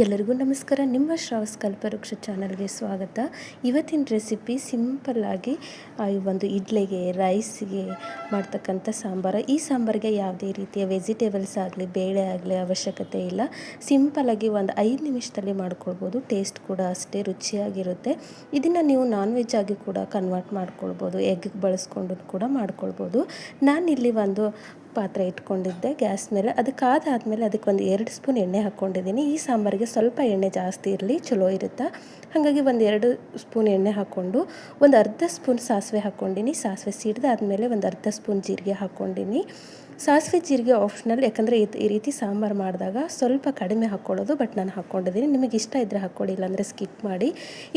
ಎಲ್ಲರಿಗೂ ನಮಸ್ಕಾರ. ನಿಮ್ಮ ಶ್ರಾವಸ್ ಕಲ್ಪವೃಕ್ಷ ಚಾನಲ್ಗೆ ಸ್ವಾಗತ. ಇವತ್ತಿನ ರೆಸಿಪಿ ಸಿಂಪಲ್ಲಾಗಿ ಈ ಒಂದು ಇಡ್ಲಿಗೆ, ರೈಸ್ಗೆ ಮಾಡ್ತಕ್ಕಂಥ ಸಾಂಬಾರು. ಈ ಸಾಂಬಾರಿಗೆ ಯಾವುದೇ ರೀತಿಯ ವೆಜಿಟೇಬಲ್ಸ್ ಆಗಲಿ, ಬೇಳೆ ಆಗಲಿ ಅವಶ್ಯಕತೆ ಇಲ್ಲ. ಸಿಂಪಲ್ಲಾಗಿ ಒಂದು ಐದು ನಿಮಿಷದಲ್ಲಿ ಮಾಡ್ಕೊಳ್ಬೋದು. ಟೇಸ್ಟ್ ಕೂಡ ಅಷ್ಟೇ ರುಚಿಯಾಗಿರುತ್ತೆ. ಇದನ್ನು ನೀವು ನಾನ್ ವೆಜ್ ಆಗಿ ಕೂಡ ಕನ್ವರ್ಟ್ ಮಾಡ್ಕೊಳ್ಬೋದು. ಎಗ್ಗೆ ಬಳಸ್ಕೊಂಡು ಕೂಡ ಮಾಡ್ಕೊಳ್ಬೋದು. ನಾನಿಲ್ಲಿ ಒಂದು ಪಾತ್ರೆ ಇಟ್ಕೊಂಡಿದ್ದೆ, ಗ್ಯಾಸ್ ಮೇಲೆ. ಅದಕ್ಕೆ ಆದಾದಮೇಲೆ ಅದಕ್ಕೆ ಒಂದು ಎರಡು ಸ್ಪೂನ್ ಎಣ್ಣೆ ಹಾಕ್ಕೊಂಡಿದ್ದೀನಿ. ಈ ಸಾಂಬಾರಿಗೆ ಸ್ವಲ್ಪ ಎಣ್ಣೆ ಜಾಸ್ತಿ ಇರಲಿ, ಚಲೋ ಇರುತ್ತೆ? ಹಾಗಾಗಿ ಒಂದು ಎರಡು ಸ್ಪೂನ್ ಎಣ್ಣೆ ಹಾಕ್ಕೊಂಡು, ಒಂದು ಅರ್ಧ ಸ್ಪೂನ್ ಸಾಸಿವೆ ಹಾಕ್ಕೊಂಡಿನಿ. ಸಾಸಿವೆ ಸಿಡ್ದಾದ್ಮೇಲೆ ಒಂದು ಅರ್ಧ ಸ್ಪೂನ್ ಜೀರಿಗೆ ಹಾಕ್ಕೊಂಡಿನಿ. ಸಾಸಿವೆ ಜೀರಿಗೆ ಆಪ್ಷನಲ್ ಯಾಕಂದರೆ ಈ ರೀತಿ ಸಾಂಬಾರು ಮಾಡಿದಾಗ ಸ್ವಲ್ಪ ಕಡಿಮೆ ಹಾಕ್ಕೊಳ್ಳೋದು, ಬಟ್ ನಾನು ಹಾಕ್ಕೊಂಡಿದ್ದೀನಿ. ನಿಮಗೆ ಇಷ್ಟ ಇದ್ದರೆ ಹಾಕ್ಕೊಳ್ಳಿ ಇಲ್ಲಾಂದರೆ ಸ್ಕಿಪ್ ಮಾಡಿ.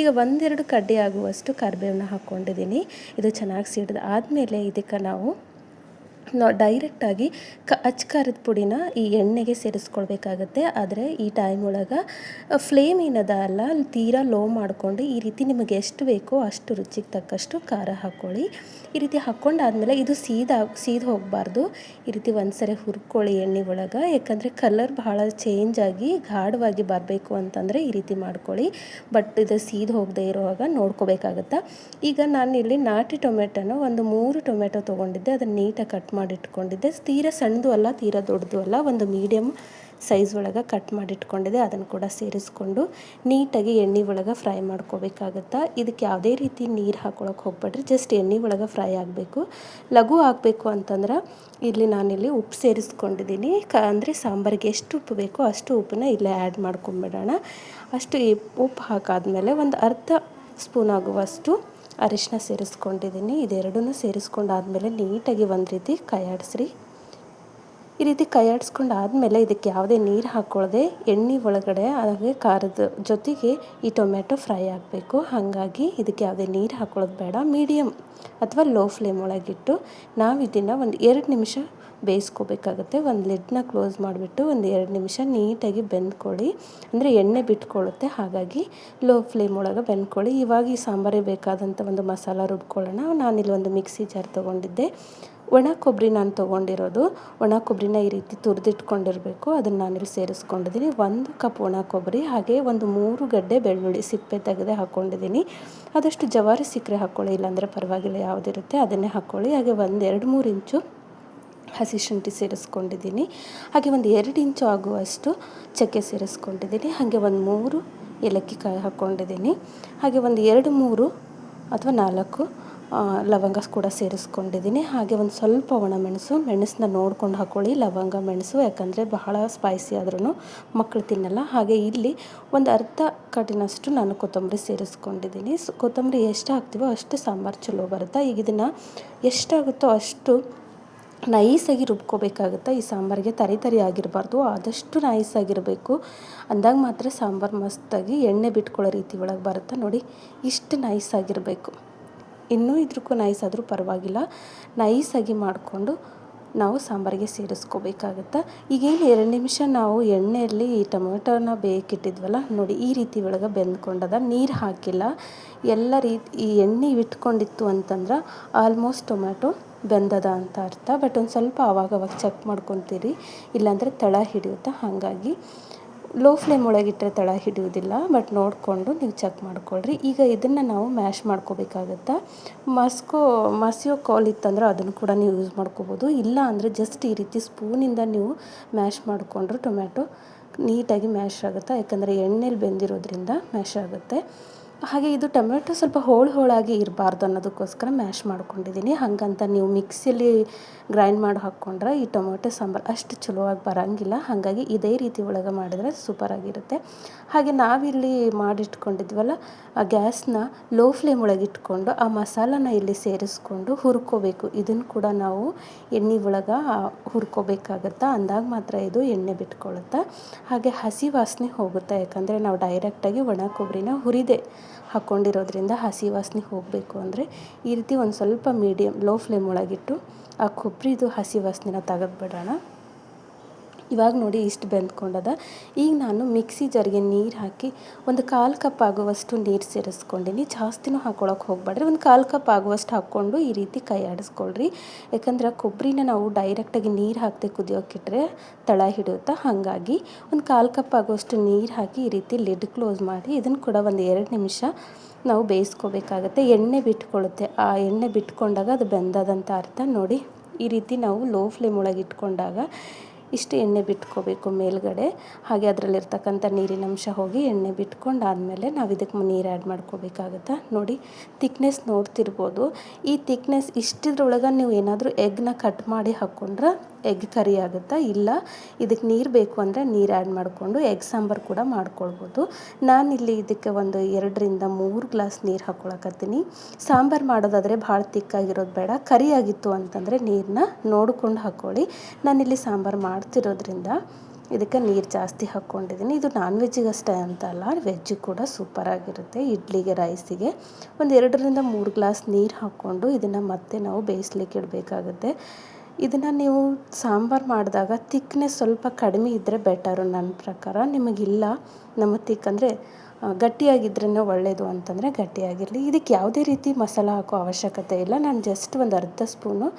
ಈಗ ಒಂದೆರಡು ಕಡ್ಡಿ ಆಗುವಷ್ಟು ಕರಿಬೇವನ್ನ ಹಾಕ್ಕೊಂಡಿದ್ದೀನಿ. ಇದು ಚೆನ್ನಾಗಿ ಸಿಡ್ದು ಆದಮೇಲೆ ಇದಕ್ಕೆ ನಾವು ನಾವು ಡೈರೆಕ್ಟಾಗಿ ಕ ಅಚ್ ಖಾರದ ಪುಡಿನ ಈ ಎಣ್ಣೆಗೆ ಸೇರಿಸ್ಕೊಳ್ಬೇಕಾಗತ್ತೆ. ಆದರೆ ಈ ಟೈಮ್ ಒಳಗೆ ಫ್ಲೇಮ್ ಏನದ ಅಲ್ಲ ತೀರಾ ಲೋ ಮಾಡಿಕೊಂಡು ಈ ರೀತಿ ನಿಮಗೆ ಎಷ್ಟು ಬೇಕೋ ಅಷ್ಟು ರುಚಿಗೆ ತಕ್ಕಷ್ಟು ಖಾರ ಹಾಕ್ಕೊಳ್ಳಿ ಈ ರೀತಿ ಹಾಕ್ಕೊಂಡಾದ್ಮೇಲೆ ಇದು ಸೀದಾ, ಸೀದ್ ಹೋಗಬಾರ್ದು. ಈ ರೀತಿ ಒಂದ್ಸರಿ ಹುರ್ಕೊಳ್ಳಿ ಎಣ್ಣೆ ಒಳಗೆ. ಯಾಕಂದರೆ ಕಲರ್ ಭಾಳ ಚೇಂಜ್ ಆಗಿ ಗಾಢವಾಗಿ ಬರಬೇಕು ಅಂತಂದರೆ ಈ ರೀತಿ ಮಾಡ್ಕೊಳ್ಳಿ. ಬಟ್ ಇದು ಸೀದ್ ಹೋಗದೆ ಇರುವಾಗ ನೋಡ್ಕೋಬೇಕಾಗತ್ತೆ. ಈಗ ನಾನು ಇಲ್ಲಿ ನಾಟಿ ಟೊಮೆಟೊನ ಒಂದು ಮೂರು ಟೊಮೆಟೊ ತೊಗೊಂಡಿದ್ದೆ. ಅದನ್ನು ನೀಟಾಗಿ ಕಟ್ ಮಾಡಿ ತೀರ ಸಣ್ಣದು ಅಲ್ಲ, ತೀರ ದೊಡ್ಡದು ಅಲ್ಲ, ಒಂದು ಮೀಡಿಯಮ್ ಸೈಜ್ ಒಳಗೆ ಕಟ್ ಮಾಡಿಟ್ಕೊಂಡಿದ್ದೆ. ಅದನ್ನು ಕೂಡ ಸೇರಿಸ್ಕೊಂಡು ನೀಟಾಗಿ ಎಣ್ಣೆ ಒಳಗೆ ಫ್ರೈ ಮಾಡ್ಕೋಬೇಕಾಗತ್ತೆ. ಇದಕ್ಕೆ ಯಾವುದೇ ರೀತಿ ನೀರು ಹಾಕೊಳಕ್ಕೆ ಹೋಗ್ಬೇಡ್ರಿ ಜಸ್ಟ್ ಎಣ್ಣೆ ಒಳಗೆ ಫ್ರೈ ಆಗಬೇಕು. ಲಘು ಆಗಬೇಕು ಅಂತಂದ್ರೆ ಇಲ್ಲಿ ನಾನಿಲ್ಲಿ ಉಪ್ಪು ಸೇರಿಸ್ಕೊಂಡಿದ್ದೀನಿ. ಕ, ಅಂದರೆ ಸಾಂಬಾರಿಗೆ ಎಷ್ಟು ಉಪ್ಪು ಬೇಕೋ ಅಷ್ಟು ಉಪ್ಪನ್ನ ಇಲ್ಲೇ ಆ್ಯಡ್ ಮಾಡ್ಕೊಂಬಿಡೋಣ. ಅಷ್ಟು ಉಪ್ಪು ಹಾಕಾದ್ಮೇಲೆ ಒಂದು ಅರ್ಧ ಸ್ಪೂನ್ ಆಗುವಷ್ಟು ಅರಿಶಿನ ಸೇರಿಸ್ಕೊಂಡಿದ್ದೀನಿ. ಇದೆರಡನ್ನೂ ಸೇರಿಸ್ಕೊಂಡಾದ್ಮೇಲೆ ನೀಟಾಗಿ ಒಂದು ರೀತಿ ಕೈಯಾಡಿಸ್ರಿ ಈ ರೀತಿ ಕೈಯಾಡಿಸ್ಕೊಂಡು ಆದಮೇಲೆ ಇದಕ್ಕೆ ಯಾವುದೇ ನೀರು ಹಾಕ್ಕೊಳ್ಳದೆ ಎಣ್ಣೆ ಒಳಗಡೆ ಹಾಗೆ ಖಾರದ ಜೊತೆಗೆ ಈ ಟೊಮೆಟೊ ಫ್ರೈ ಆಗಬೇಕು. ಹಾಗಾಗಿ ಇದಕ್ಕೆ ಯಾವುದೇ ನೀರು ಹಾಕ್ಕೊಳ್ಳೋದು ಬೇಡ. ಮೀಡಿಯಮ್ ಅಥವಾ ಲೋ ಫ್ಲೇಮ್ ಒಳಗಿಟ್ಟು ನಾವು ಇದನ್ನು ಒಂದು ಎರಡು ನಿಮಿಷ ಬೇಯಿಸ್ಕೋಬೇಕಾಗುತ್ತೆ. ಒಂದು ಲಿಡ್ನ ಕ್ಲೋಸ್ ಮಾಡಿಬಿಟ್ಟು ಒಂದು ಎರಡು ನಿಮಿಷ ನೀಟಾಗಿ ಬೆಂದ್ಕೊಳ್ಳಿ. ಅಂದರೆ ಎಣ್ಣೆ ಬಿಟ್ಕೊಳ್ಳುತ್ತೆ. ಹಾಗಾಗಿ ಲೋ ಫ್ಲೇಮ್ ಒಳಗೆ ಬೆಂದ್ಕೊಳ್ಳಿ. ಇವಾಗ ಈ ಸಾಂಬಾರಿಗೆ ಬೇಕಾದಂಥ ಒಂದು ಮಸಾಲ ರುಬ್ಕೊಳ್ಳೋಣ. ನಾನಿಲ್ಲಿ ಒಂದು ಮಿಕ್ಸಿ ಜಾರ್ ತೊಗೊಂಡಿದ್ದೆ. ಒಣ ಕೊಬ್ಬರಿ ನಾನು ತೊಗೊಂಡಿರೋದು. ಒಣ ಕೊಬ್ಬರಿನ ಈ ರೀತಿ ತುರಿದಿಟ್ಕೊಂಡಿರಬೇಕು. ಅದನ್ನು ನಾನಿಲ್ಲಿ ಸೇರಿಸ್ಕೊಂಡಿದ್ದೀನಿ. ಒಂದು ಕಪ್ ಒಣ ಕೊಬ್ಬರಿ ಹಾಗೆ ಒಂದು ಮೂರು ಗಡ್ಡೆ ಬೆಳ್ಳುಳ್ಳಿ ಸಿಪ್ಪೆ ತೆಗೆದೇ ಹಾಕ್ಕೊಂಡಿದ್ದೀನಿ ಆದಷ್ಟು ಜವಾರಿ ಸಿಕ್ಕರೆ ಹಾಕ್ಕೊಳ್ಳಿ ಇಲ್ಲಾಂದರೆ ಪರವಾಗಿಲ್ಲ. ಯಾವುದಿರುತ್ತೆ ಅದನ್ನೇ ಹಾಕ್ಕೊಳ್ಳಿ ಹಾಗೆ ಒಂದು ಎರಡು ಮೂರು ಇಂಚು ಹಸಿ ಶುಂಠಿ ಸೇರಿಸ್ಕೊಂಡಿದ್ದೀನಿ. ಹಾಗೆ ಒಂದು ಎರಡು ಇಂಚು ಆಗುವಷ್ಟು ಚಕ್ಕೆ ಸೇರಿಸ್ಕೊಂಡಿದ್ದೀನಿ. ಹಾಗೆ ಒಂದು ಮೂರು ಏಲಕ್ಕಿ ಕಾಯಿ ಹಾಕ್ಕೊಂಡಿದ್ದೀನಿ ಹಾಗೆ ಒಂದು ಎರಡು ಮೂರು ಅಥವಾ ನಾಲ್ಕು ಲವಂಗ ಕೂಡ ಸೇರಿಸ್ಕೊಂಡಿದ್ದೀನಿ. ಹಾಗೆ ಒಂದು ಸ್ವಲ್ಪ ಒಣಮೆಣಸು, ಮೆಣಸನ್ನ ನೋಡ್ಕೊಂಡು ಹಾಕ್ಕೊಳ್ಳಿ ಲವಂಗ, ಮೆಣಸು, ಯಾಕಂದರೆ ಬಹಳ ಸ್ಪೈಸಿ ಆದ್ರೂ ಮಕ್ಕಳು ತಿನ್ನಲ್ಲ. ಹಾಗೆ ಇಲ್ಲಿ ಒಂದು ಅರ್ಧ ಕಟ್ಟಿನಷ್ಟು ನಾನು ಕೊತ್ತಂಬರಿ ಸೇರಿಸ್ಕೊಂಡಿದ್ದೀನಿ. ಕೊತ್ತಂಬರಿ ಎಷ್ಟು ಹಾಕ್ತೀವೋ ಅಷ್ಟು ಸಾಂಬಾರು ಚಲೋ ಬರುತ್ತೆ. ಈಗ ಇದನ್ನು ಎಷ್ಟಾಗುತ್ತೋ ಅಷ್ಟು ನೈಸಾಗಿ ರುಬ್ಕೋಬೇಕಾಗುತ್ತೆ. ಈ ಸಾಂಬಾರಿಗೆ ತರಿ ತರಿ ಆಗಿರಬಾರ್ದು. ಆದಷ್ಟು ನೈಸಾಗಿರಬೇಕು. ಅಂದಾಗ ಮಾತ್ರ ಸಾಂಬಾರು ಮಸ್ತಾಗಿ ಎಣ್ಣೆ ಬಿಟ್ಕೊಳ್ಳೋ ರೀತಿ ಒಳಗೆ ಬರುತ್ತೆ. ನೋಡಿ, ಇಷ್ಟು ನೈಸಾಗಿರಬೇಕು. ಇನ್ನೂ ಇದ್ರಕ್ಕೂ ನೈಸ್ ಆದರೂ ಪರವಾಗಿಲ್ಲ. ನೈಸಾಗಿ ಮಾಡಿಕೊಂಡು ನಾವು ಸಾಂಬಾರಿಗೆ ಸೇರಿಸ್ಕೋಬೇಕಾಗತ್ತೆ. ಈಗೇನು ಎರಡು ನಿಮಿಷ ನಾವು ಎಣ್ಣೆಯಲ್ಲಿ ಈ ಟೊಮೆಟೊನ ಬೇಕಿಟ್ಟಿದ್ವಲ್ಲ, ನೋಡಿ, ಈ ರೀತಿ ಒಳಗೆ ಬೆಂದ್ಕೊಂಡದ. ನೀರು ಹಾಕಿಲ್ಲ. ಎಲ್ಲ ರೀತಿ ಈ ಎಣ್ಣೆ ಇಟ್ಕೊಂಡಿತ್ತು ಅಂತಂದ್ರೆ ಆಲ್ಮೋಸ್ಟ್ ಟೊಮೆಟೊ ಬೆಂದದ ಅಂತ ಅರ್ಥ. ಬಟ್ ಒಂದು ಸ್ವಲ್ಪ ಆವಾಗವಾಗ ಚೆಕ್ ಮಾಡ್ಕೊತೀರಿ. ಇಲ್ಲಾಂದರೆ ತಳ ಹಿಡಿಯುತ್ತೆ ಹಾಗಾಗಿ. ಲೋ ಫ್ಲೇಮ್ ಒಳಗಿಟ್ಟರೆ ತಳ ಹಿಡಿಯೋದಿಲ್ಲ ಬಟ್ ನೋಡಿಕೊಂಡು ನೀವು ಚೆಕ್ ಮಾಡ್ಕೊಳ್ರಿ. ಈಗ ಇದನ್ನು ನಾವು ಮ್ಯಾಶ್ ಮಾಡ್ಕೋಬೇಕಾಗತ್ತೆ? ಮಸ್ಕೋ ಮಸಿಯೋ ಕಾಲ್ ಇತ್ತಂದ್ರೆ ಅದನ್ನು ಕೂಡ ನೀವು ಯೂಸ್ ಮಾಡ್ಕೋಬೋದು. ಇಲ್ಲ ಅಂದರೆ ಜಸ್ಟ್ ಈ ರೀತಿ ಸ್ಪೂನಿಂದ ನೀವು ಮ್ಯಾಶ್ ಮಾಡಿಕೊಂಡ್ರೆ ಟೊಮ್ಯಾಟೊ ನೀಟಾಗಿ ಮ್ಯಾಶ್ ಆಗುತ್ತೆ? ಯಾಕಂದರೆ ಎಣ್ಣೆಲಿ ಬೆಂದಿರೋದ್ರಿಂದ ಮ್ಯಾಶ್ ಆಗುತ್ತೆ. ಹಾಗೆ ಇದು ಟೊಮೆಟೊ ಸ್ವಲ್ಪ ಹೋಳು ಹೋಳಾಗಿ ಇರಬಾರ್ದು ಅನ್ನೋದಕ್ಕೋಸ್ಕರ ಮ್ಯಾಶ್ ಮಾಡ್ಕೊಂಡಿದ್ದೀನಿ. ಹಾಗಂತ ನೀವು ಮಿಕ್ಸಿಯಲ್ಲಿ ಗ್ರೈಂಡ್ ಮಾಡಿ ಹಾಕ್ಕೊಂಡ್ರೆ ಈ ಟೊಮೆಟೊ ಸಾಂಬಾರು ಅಷ್ಟು ಚಲೋವಾಗಿ ಬರೋಂಗಿಲ್ಲ. ಹಾಗಾಗಿ ಇದೇ ರೀತಿ ಒಳಗೆ ಮಾಡಿದ್ರೆ ಸೂಪರಾಗಿರುತ್ತೆ ಹಾಗೆ ನಾವಿಲ್ಲಿ ಮಾಡಿಟ್ಕೊಂಡಿದ್ವಲ್ಲ, ಆ ಗ್ಯಾಸ್ನ ಲೋ ಫ್ಲೇಮ್ ಒಳಗೆ ಇಟ್ಕೊಂಡು ಆ ಮಸಾಲನ ಇಲ್ಲಿ ಸೇರಿಸ್ಕೊಂಡು ಹುರ್ಕೋಬೇಕು. ಇದನ್ನು ಕೂಡ ನಾವು ಎಣ್ಣೆ ಒಳಗೆ ಹುರ್ಕೋಬೇಕಾಗತ್ತೆ? ಅಂದಾಗ ಮಾತ್ರ ಇದು ಎಣ್ಣೆ ಬಿಟ್ಕೊಳ್ಳುತ್ತೆ ಹಾಗೆ ಹಸಿ ವಾಸನೆ ಹೋಗುತ್ತೆ, ಯಾಕಂದರೆ ನಾವು ಡೈರೆಕ್ಟಾಗಿ ಒಣ ಕೊಬ್ಬರಿನ ಹುರಿದೆ. ಹಾಕ್ಕೊಂಡಿರೋದ್ರಿಂದ ಹಸಿ ವಾಸನೆ ಹೋಗಬೇಕು ಅಂದರೆ ಈ ರೀತಿ ಒಂದು ಸ್ವಲ್ಪ ಮೀಡಿಯಮ್ ಲೋ ಫ್ಲೇಮ್ ಒಳಗಿಟ್ಟು ಆ ಕೊಬ್ಬರಿದು ಹಸಿ ವಾಸನೆನ ತೆಗೆದ್ಬಿಡೋಣ. ಇವಾಗ ನೋಡಿ ಇಷ್ಟು ಬೆಂದ್ಕೊಂಡದ. ಈಗ ನಾನು ಮಿಕ್ಸಿ ಜರಿಗೆ ನೀರು ಹಾಕಿ ಒಂದು ಕಾಲು ಕಪ್ ಆಗುವಷ್ಟು ನೀರು ಸೇರಿಸ್ಕೊಂಡಿನಿ. ಜಾಸ್ತಿನೂ ಹಾಕೊಳಕ್ಕೆ ಹೋಗ್ಬೇಡ್ರಿ ಒಂದು ಕಾಲು ಕಪ್ ಆಗುವಷ್ಟು ಹಾಕ್ಕೊಂಡು ಈ ರೀತಿ ಕೈ ಆಡಿಸ್ಕೊಳ್ರಿ. ಯಾಕಂದ್ರೆ ಕೊಬ್ಬರಿನ ನಾವು ಡೈರೆಕ್ಟಾಗಿ ನೀರು ಹಾಕದೆ ಕುದಿಯೋಕ್ಕಿಟ್ರೆ ತಳ ಹಿಡಿಯುತ್ತೆ? ಹಾಗಾಗಿ ಒಂದು ಕಾಲು ಕಪ್ ಆಗುವಷ್ಟು ನೀರು ಹಾಕಿ ಈ ರೀತಿ ಲಿಡ್ ಕ್ಲೋಸ್ ಮಾಡಿ ಇದನ್ನು ಕೂಡ ಒಂದು ಎರಡು ನಿಮಿಷ ನಾವು ಬೇಯಿಸ್ಕೋಬೇಕಾಗತ್ತೆ. ಎಣ್ಣೆ ಬಿಟ್ಕೊಳ್ಳುತ್ತೆ ಆ ಎಣ್ಣೆ ಬಿಟ್ಕೊಂಡಾಗ ಅದು ಬೆಂದದಂತ ಅರ್ಥ. ನೋಡಿ ಈ ರೀತಿ ನಾವು ಲೋ ಫ್ಲೇಮ್ ಒಳಗೆ ಇಟ್ಕೊಂಡಾಗ ಇಷ್ಟು ಎಣ್ಣೆ ಬಿಟ್ಕೋಬೇಕು ಮೇಲ್ಗಡೆ. ಹಾಗೆ ಅದರಲ್ಲಿರ್ತಕ್ಕಂಥ ನೀರಿನ ಅಂಶ ಹೋಗಿ ಎಣ್ಣೆ ಬಿಟ್ಕೊಂಡು ಆದಮೇಲೆ ನಾವು ಇದಕ್ಕೆ ನೀರು ಆ್ಯಡ್ ಮಾಡ್ಕೋಬೇಕಾಗುತ್ತೆ? ನೋಡಿ ತಿಕ್ನೆಸ್ ನೋಡ್ತಿರ್ಬೋದು. ಈ ತಿಕ್ನೆಸ್ ಇಷ್ಟಿದ್ರೊಳಗೆ ನೀವು ಏನಾದರೂ ಎಗ್ನ ಕಟ್ ಮಾಡಿ ಹಾಕ್ಕೊಂಡ್ರೆ ಎಗ್ ಕರಿ ಆಗುತ್ತಾ? ಇಲ್ಲ. ಇದಕ್ಕೆ ನೀರು ಬೇಕು ಅಂದರೆ ನೀರು ಆ್ಯಡ್ ಮಾಡಿಕೊಂಡು ಎಗ್ ಸಾಂಬಾರು ಕೂಡ ಮಾಡ್ಕೊಳ್ಬೋದು. ನಾನಿಲ್ಲಿ ಇದಕ್ಕೆ ಒಂದು ಎರಡರಿಂದ ಮೂರು ಗ್ಲಾಸ್ ನೀರು ಹಾಕ್ಕೊಳಕತ್ತೀನಿ ಸಾಂಬಾರು ಮಾಡೋದಾದರೆ ಭಾಳ ತಿಕ್ಕಾಗಿರೋದು ಬೇಡ. ಕರಿ ಆಗಿತ್ತು ಅಂತಂದರೆ ನೀರನ್ನ ನೋಡ್ಕೊಂಡು ಹಾಕ್ಕೊಳ್ಳಿ ನಾನಿಲ್ಲಿ ಸಾಂಬಾರು ಮಾಡ್ತಿರೋದ್ರಿಂದ ಇದಕ್ಕೆ ನೀರು ಜಾಸ್ತಿ ಹಾಕ್ಕೊಂಡಿದ್ದೀನಿ. ಇದು ನಾನ್ ವೆಜ್ಜಿಗಷ್ಟೇ ಅಂತ ಅಲ್ಲ ವೆಜ್ ಕೂಡ ಸೂಪರಾಗಿರುತ್ತೆ ಇಡ್ಲಿಗೆ ರೈಸಿಗೆ ಒಂದು ಎರಡರಿಂದ ಮೂರು ಗ್ಲಾಸ್ ನೀರು ಹಾಕ್ಕೊಂಡು ಇದನ್ನು ಮತ್ತೆ ನಾವು ಬೇಯಿಸ್ಲಿಕ್ಕೆ ಇಡಬೇಕಾಗುತ್ತೆ. ಇದನ್ನು ನೀವು ಸಾಂಬಾರು ಮಾಡಿದಾಗ ತಿಕ್ನೆಸ್ ಸ್ವಲ್ಪ ಕಡಿಮೆ ಇದ್ದರೆ ಬೆಟರು ನನ್ನ ಪ್ರಕಾರ. ನಿಮಗಿಲ್ಲ ನಮಗೆ ತಿಕ್ ಅಂದರೆ ಗಟ್ಟಿಯಾಗಿದ್ರೇ ಒಳ್ಳೆಯದು ಅಂತಂದರೆ ಗಟ್ಟಿಯಾಗಿರಲಿ. ಇದಕ್ಕೆ ಯಾವುದೇ ರೀತಿ ಮಸಾಲ ಹಾಕೋ ಅವಶ್ಯಕತೆ ಇಲ್ಲ. ನಾನು ಜಸ್ಟ್ ಒಂದು ಅರ್ಧ ಸ್ಪೂನು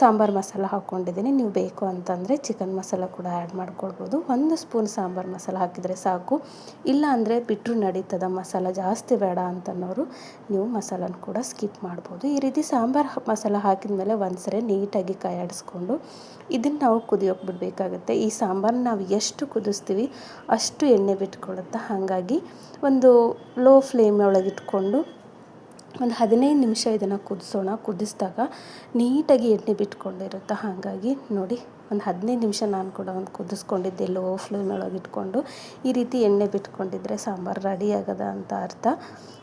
ಸಾಂಬಾರು ಮಸಾಲ ಹಾಕ್ಕೊಂಡಿದ್ದೀನಿ. ನೀವು ಬೇಕು ಅಂತಂದರೆ ಚಿಕನ್ ಮಸಾಲ ಕೂಡ ಆ್ಯಡ್ ಮಾಡ್ಕೊಳ್ಬೋದು. ಒಂದು ಸ್ಪೂನ್ ಸಾಂಬಾರು ಮಸಾಲ ಹಾಕಿದರೆ ಸಾಕು. ಇಲ್ಲ ಅಂದರೆ ಬಿಟ್ಟರು ನಡೀತದ ಮಸಾಲ ಜಾಸ್ತಿ ಬೇಡ ಅಂತನ್ನೋರು ನೀವು ಮಸಾಲನ ಕೂಡ ಸ್ಕಿಪ್ ಮಾಡ್ಬೋದು. ಈ ರೀತಿ ಸಾಂಬಾರು ಮಸಾಲ ಹಾಕಿದ ಮೇಲೆ ಒಂದ್ಸರಿ ನೀಟಾಗಿ ಕೈ ಆಡಿಸ್ಕೊಂಡು ಇದನ್ನು ನಾವು ಕುದಿಯೋಕೆ ಬಿಡಬೇಕಾಗುತ್ತೆ. ಈ ಸಾಂಬಾರನ್ನ ನಾವು ಎಷ್ಟು ಕುದಿಸ್ತೀವಿ ಅಷ್ಟು ಎಣ್ಣೆ ಬಿಟ್ಕೊಳ್ಳುತ್ತೆ ಹಾಗಾಗಿ ಒಂದು ಲೋ ಫ್ಲೇಮ್ ಒಳಗೆ ಇಟ್ಕೊಂಡು ಒಂದು ಹದಿನೈದು ನಿಮಿಷ ಇದನ್ನು ಕುದಿಸೋಣ. ಕುದಿಸಿದಾಗ ನೀಟಾಗಿ ಎಣ್ಣೆ ಬಿಟ್ಕೊಂಡಿರುತ್ತೆ. ಹಾಗಾಗಿ ನೋಡಿ, ಒಂದು ಹದಿನೈದು ನಿಮಿಷ ನಾನು ಕೂಡ ಒಂದು ಕುದಿಸ್ಕೊಂಡಿದ್ದೆ ಲೋ ಫ್ಲೇಮ್ ಒಳಗೆ ಇಟ್ಕೊಂಡು. ಈ ರೀತಿ ಎಣ್ಣೆ ಬಿಟ್ಕೊಂಡಿದ್ರೆ ಸಾಂಬಾರು ರೆಡಿ ಆಗದ ಅಂತ ಅರ್ಥ.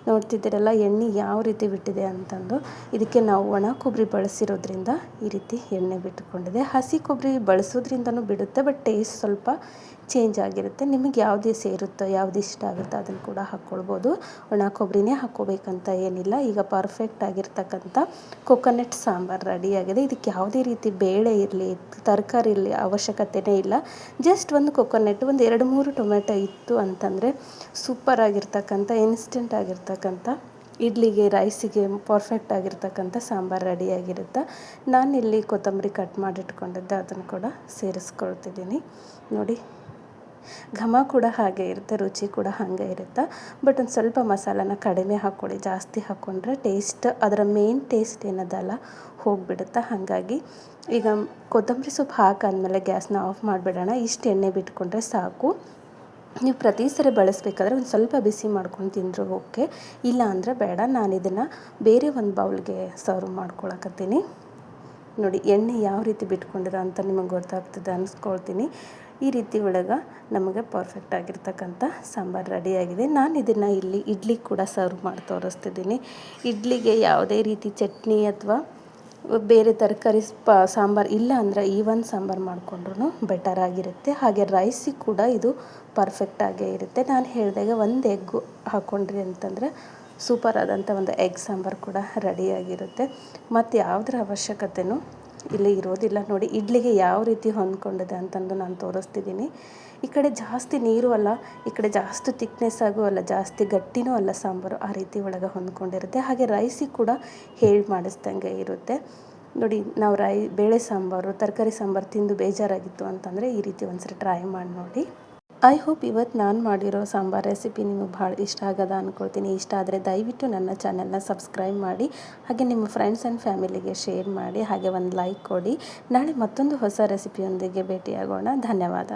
ನೋಡ್ತಿದ್ದೀರಲ್ಲ, ಎಣ್ಣೆ ಯಾವ ರೀತಿ ಬಿಟ್ಟಿದೆ ಅಂತಂದು. ಇದಕ್ಕೆ ನಾವು ಒಣ ಕೊಬ್ಬರಿ ಬಳಸಿರೋದ್ರಿಂದ ಈ ರೀತಿ ಎಣ್ಣೆ ಬಿಟ್ಕೊಂಡಿದೆ. ಹಸಿ ಕೊಬ್ಬರಿ ಬಳಸೋದ್ರಿಂದನೂ ಬಿಡುತ್ತೆ ಬಟ್ ಟೇಸ್ಟ್ ಸ್ವಲ್ಪ ಚೇಂಜ್ ಆಗಿರುತ್ತೆ. ನಿಮಗೆ ಯಾವುದು ಸೇರುತ್ತೋ, ಯಾವ್ದು ಇಷ್ಟ ಆಗುತ್ತೋ ಅದನ್ನು ಕೂಡ ಹಾಕ್ಕೊಳ್ಬೋದು. ಒಣ ಕೊಬ್ಬರಿನೇ ಹಾಕ್ಕೋಬೇಕಂತ ಏನಿಲ್ಲ. ಈಗ ಪರ್ಫೆಕ್ಟ್ ಆಗಿರ್ತಕ್ಕಂಥ ಕೊಕೊನಟ್ ಸಾಂಬಾರು ರೆಡಿಯಾಗಿದೆ ಇದಕ್ಕೆ ಯಾವುದೇ ರೀತಿ ಬೇಳೆ ಇರಲಿ, ತರಕಾರಿ ಇರಲಿ ಅವಶ್ಯಕತೆಯೇ ಇಲ್ಲ. ಜಸ್ಟ್ ಒಂದು ಕೊಕೊನಟ್ ಒಂದು ಎರಡು ಮೂರು ಟೊಮೆಟೊ ಇತ್ತು ಅಂತಂದರೆ ಸೂಪರ್ ಆಗಿರ್ತಕ್ಕಂಥ ಇನ್ಸ್ಟೆಂಟ್ ಆಗಿರ್ತಕ್ಕಂಥ ಇಡ್ಲಿಗೆ ರೈಸಿಗೆ ಪರ್ಫೆಕ್ಟ್ ಆಗಿರ್ತಕ್ಕಂಥ ಸಾಂಬಾರು ರೆಡಿಯಾಗಿರುತ್ತೆ ನಾನಿಲ್ಲಿ ಕೊತ್ತಂಬರಿ ಕಟ್ ಮಾಡಿಟ್ಕೊಂಡಿದ್ದೆ. ಅದನ್ನು ಕೂಡ ಸೇರಿಸ್ಕೊಳ್ತಿದ್ದೀನಿ. ನೋಡಿ. ಘಮ ಕೂಡ ಹಾಗೆ ಇರುತ್ತೆ, ರುಚಿ ಕೂಡ ಹಾಗೆ ಇರುತ್ತೆ. ಬಟ್ ಒಂದು ಸ್ವಲ್ಪ ಮಸಾಲನ ಕಡಿಮೆ ಹಾಕ್ಕೊಳ್ಳಿ, ಜಾಸ್ತಿ ಹಾಕ್ಕೊಂಡ್ರೆ ಟೇಸ್ಟ್ ಅದರ ಮೇನ್ ಟೇಸ್ಟ್ ಏನದಲ್ಲ, ಹೋಗಿಬಿಡುತ್ತೆ? ಹಾಗಾಗಿ ಈಗ ಕೊತ್ತಂಬರಿ ಸೊಪ್ಪು ಹಾಕಾದ್ಮೇಲೆ ಗ್ಯಾಸ್ನ ಆಫ್ ಮಾಡಿಬಿಡೋಣ. ಇಷ್ಟು ಎಣ್ಣೆ ಬಿಟ್ಕೊಂಡ್ರೆ ಸಾಕು. ನೀವು ಪ್ರತಿ ಸರಿ ಬಳಸಬೇಕಾದ್ರೆ ಒಂದು ಸ್ವಲ್ಪ ಬಿಸಿ ಮಾಡ್ಕೊಂಡು ತಿಂದರೂ ಓಕೆ. ಇಲ್ಲ ಅಂದರೆ ಬೇಡ, ನಾನು ಇದನ್ನು ಬೇರೆ ಒಂದು ಬೌಲ್ಗೆ ಸರ್ವ್ ಮಾಡ್ಕೊಳಕತ್ತೀನಿ. ನೋಡಿ, ಎಣ್ಣೆ ಯಾವ ರೀತಿ ಬಿಟ್ಕೊಂಡಿರೋ ಅಂತ ನಿಮಗೆ ಗೊತ್ತಾಗ್ತದೆ ಅನಿಸ್ಕೊಳ್ತೀನಿ. ಈ ರೀತಿ ಒಳಗೆ ನಮಗೆ ಪರ್ಫೆಕ್ಟ್ ಆಗಿರ್ತಕ್ಕಂಥ ಸಾಂಬಾರು ರೆಡಿಯಾಗಿದೆ ನಾನು ಇದನ್ನು ಇಲ್ಲಿ ಇಡ್ಲಿ ಕೂಡ ಸರ್ವ್ ಮಾಡಿ ತೋರಿಸ್ತಿದ್ದೀನಿ. ಇಡ್ಲಿಗೆ ಯಾವುದೇ ರೀತಿ ಚಟ್ನಿ ಅಥವಾ ಬೇರೆ ತರಕಾರಿ ಸ್ಪ ಸಾಂಬಾರು ಇಲ್ಲ ಅಂದರೆ ಈ ಒಂದು ಸಾಂಬಾರು ಮಾಡಿಕೊಂಡ್ರೂ ಬೆಟರ್ ಆಗಿರುತ್ತೆ. ಹಾಗೆ ರೈಸಿಗೆ ಕೂಡ ಇದು ಪರ್ಫೆಕ್ಟ್ ಆಗೇ ಇರುತ್ತೆ. ನಾನು ಹೇಳಿದಾಗ ಒಂದು ಎಗ್ಗು ಹಾಕ್ಕೊಂಡ್ರಿ ಅಂತಂದರೆ ಸೂಪರ್ ಆದಂಥ ಒಂದು ಎಗ್ ಸಾಂಬಾರು ಕೂಡ ರೆಡಿಯಾಗಿರುತ್ತೆ ಮತ್ತು ಯಾವುದರ ಅವಶ್ಯಕತೆಯೂ ಇಲ್ಲಿ ಇರೋದಿಲ್ಲ. ನೋಡಿ, ಇಡ್ಲಿಗೆ ಯಾವ ರೀತಿ ಹೊಂದ್ಕೊಂಡಿದೆ ಅಂತಂದು ನಾನು ತೋರಿಸ್ತಿದ್ದೀನಿ. ಈ ಕಡೆ ಜಾಸ್ತಿ ನೀರು ಅಲ್ಲ, ಈ ಕಡೆ ಜಾಸ್ತಿ ತಿಕ್ನೆಸ್ ಆಗೂ ಅಲ್ಲ, ಜಾಸ್ತಿ ಗಟ್ಟಿನೂ ಅಲ್ಲ ಸಾಂಬಾರು. ಆ ರೀತಿ ಒಳಗೆ ಹೊಂದ್ಕೊಂಡಿರುತ್ತೆ. ಹಾಗೆ ರೈಸಿಗೆ ಕೂಡ ಹೇಳಿ ಮಾಡಿಸ್ದಂಗೆ ಇರುತ್ತೆ. ನೋಡಿ, ನಾವು ರೈ, ಬೇಳೆ ಸಾಂಬಾರು, ತರಕಾರಿ ಸಾಂಬಾರು ತಿಂದು ಬೇಜಾರಾಗಿತ್ತು ಅಂತಂದರೆ ಈ ರೀತಿ ಒಂದ್ಸರಿ ಟ್ರೈ ಮಾಡಿ ನೋಡಿ. ಐ ಹೋಪ್ ಇವತ್ತು ನಾನು ಮಾಡಿರೋ ಸಾಂಬಾರ್ ರೆಸಿಪಿ ನಿಮಗೆ ಭಾಳ ಇಷ್ಟ ಆಗದ ಅಂದ್ಕೊಳ್ತೀನಿ ಇಷ್ಟ ಆದರೆ ದಯವಿಟ್ಟು ನನ್ನ ಚಾನೆಲ್ನ ಸಬ್ಸ್ಕ್ರೈಬ್ ಮಾಡಿ, ಹಾಗೆ ನಿಮ್ಮ ಫ್ರೆಂಡ್ಸ್ ಆ್ಯಂಡ್ ಫ್ಯಾಮಿಲಿಗೆ ಶೇರ್ ಮಾಡಿ, ಹಾಗೆ ಒಂದು ಲೈಕ್ ಕೊಡಿ. ನಾಳೆ ಮತ್ತೊಂದು ಹೊಸ ರೆಸಿಪಿಯೊಂದಿಗೆ ಭೇಟಿಯಾಗೋಣ. ಧನ್ಯವಾದ.